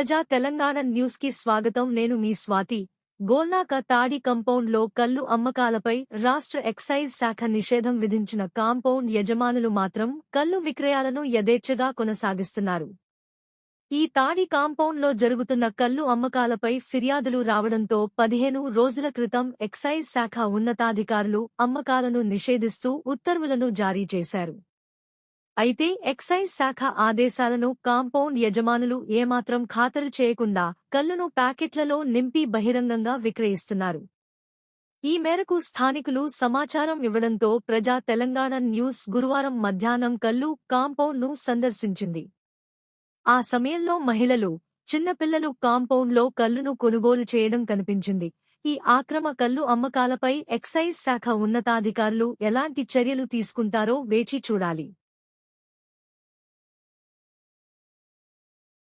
ప్రజా తెలంగాణ న్యూస్కి స్వాగతం. నేను మీ స్వాతి. గోల్నాక తాడి కంపౌండ్లో కల్లు అమ్మకాలపై రాష్ట్ర ఎక్సైజ్ శాఖ నిషేధం విధించిన కాంపౌండ్ యజమానులు మాత్రం కల్లు విక్రయాలను యథేచ్ఛగా కొనసాగిస్తున్నారు. ఈ తాడి కాంపౌండ్లో జరుగుతున్న కల్లు అమ్మకాలపై ఫిర్యాదులు రావడంతో పదిహేను రోజుల క్రితం ఎక్సైజ్ శాఖ ఉన్నతాధికారులు అమ్మకాలను నిషేధిస్తూ ఉత్తర్వులను జారీ చేశారు. అయితే ఎక్సైజ్ శాఖ ఆదేశాలను కాంపౌండ్ యజమానులు ఏమాత్రం ఖాతరు చేయకుండా కల్లును ప్యాకెట్లలో నింపి బహిరంగంగా విక్రయిస్తున్నారు. ఈ మేరకు స్థానికులు సమాచారం ఇవ్వడంతో ప్రజా తెలంగాణ న్యూస్ గురువారం మధ్యాహ్నం కల్లు కాంపౌండ్ను సందర్శించింది. ఆ సమయంలో మహిళలు చిన్నపిల్లలు కాంపౌండ్లో కల్లును కొనుగోలు చేయడం కనిపించింది. ఈ ఆక్రమ కల్లు అమ్మకాలపై ఎక్సైజ్ శాఖ ఉన్నతాధికారులు ఎలాంటి చర్యలు తీసుకుంటారో వేచి చూడాలి.